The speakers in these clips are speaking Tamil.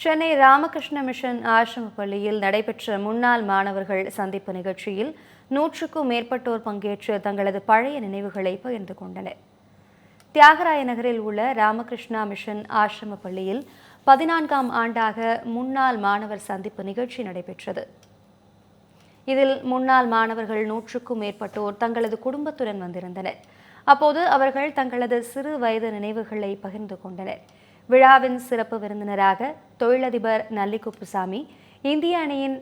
சென்னை ராமகிருஷ்ண மிஷன் ஆசிரம பள்ளியில் நடைபெற்ற முன்னாள் மாணவர்கள் சந்திப்பு நிகழ்ச்சியில் நூற்றுக்கும் மேற்பட்டோர் பங்கேற்று தங்களது பழைய நினைவுகளை பகிர்ந்து கொண்டனர். தியாகராய நகரில் உள்ள ராமகிருஷ்ணா மிஷன் ஆசிரம பள்ளியில் பதினான்காம் ஆண்டாக முன்னாள் மாணவர் சந்திப்பு நிகழ்ச்சி நடைபெற்றது. இதில் முன்னாள் மாணவர்கள் நூற்றுக்கும் மேற்பட்டோர் தங்களது குடும்பத்துடன் வந்திருந்தனர். அப்போது அவர்கள் தங்களது சிறு வயது நினைவுகளை பகிர்ந்து கொண்டனர். விழாவின் சிறப்பு விருந்தினராக தொழிலதிபர் நல்லி குப்புசாமி இந்திய அணியின்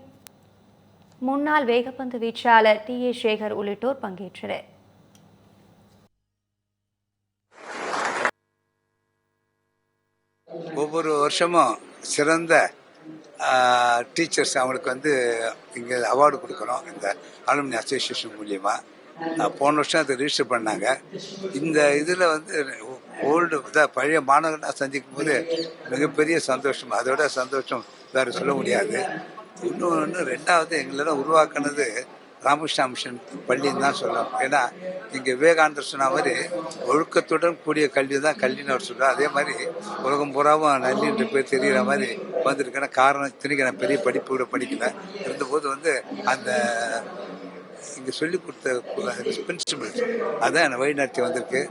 முன்னாள் வேகப்பந்து வீச்சாளர் டி. ஏ. சேகர் உள்ளிட்டோர் பங்கேற்றனர். ஒவ்வொரு வருஷமும் சிறந்த டீச்சர்ஸ் அவங்களுக்கு வந்து இங்கே அவார்டு கொடுக்குறோம் இந்த அலுமினி அசோசியேஷன் மூலியமாக போன வருஷம் அதை ரிஜிஸ்டர் பண்ணாங்க. இந்த இதில் வந்து ஓல்டு இதாக பழைய மாணவர்களாக சந்திக்கும் போது மிகப்பெரிய சந்தோஷம். அதோட சந்தோஷம் வேறு சொல்ல முடியாது. இன்னொன்று ரெண்டாவது எங்களெல்லாம் உருவாக்குனது ராமகிருஷ்ணா மிஷன் பள்ளின்னு தான் சொல்லலாம். ஏன்னா இங்கே விவேகானந்தர் சொன்ன மாதிரி ஒழுக்கத்துடன் கூடிய கல்வி தான் கல்வின்னு அவர் சொல்கிறார் அதே மாதிரி உலகம் பூராவும் நல்லின்ற பேர் தெரிகிற மாதிரி வந்திருக்கேன்னா காரணம் திணிக்க நான் பெரிய படிப்பு கூட படிக்கல. இருந்தபோது வந்து அந்த இங்கே சொல்லி கொடுத்த பிரின்சிபல்ஸ் அதான் என்னை வழிநடத்தி வந்திருக்கு.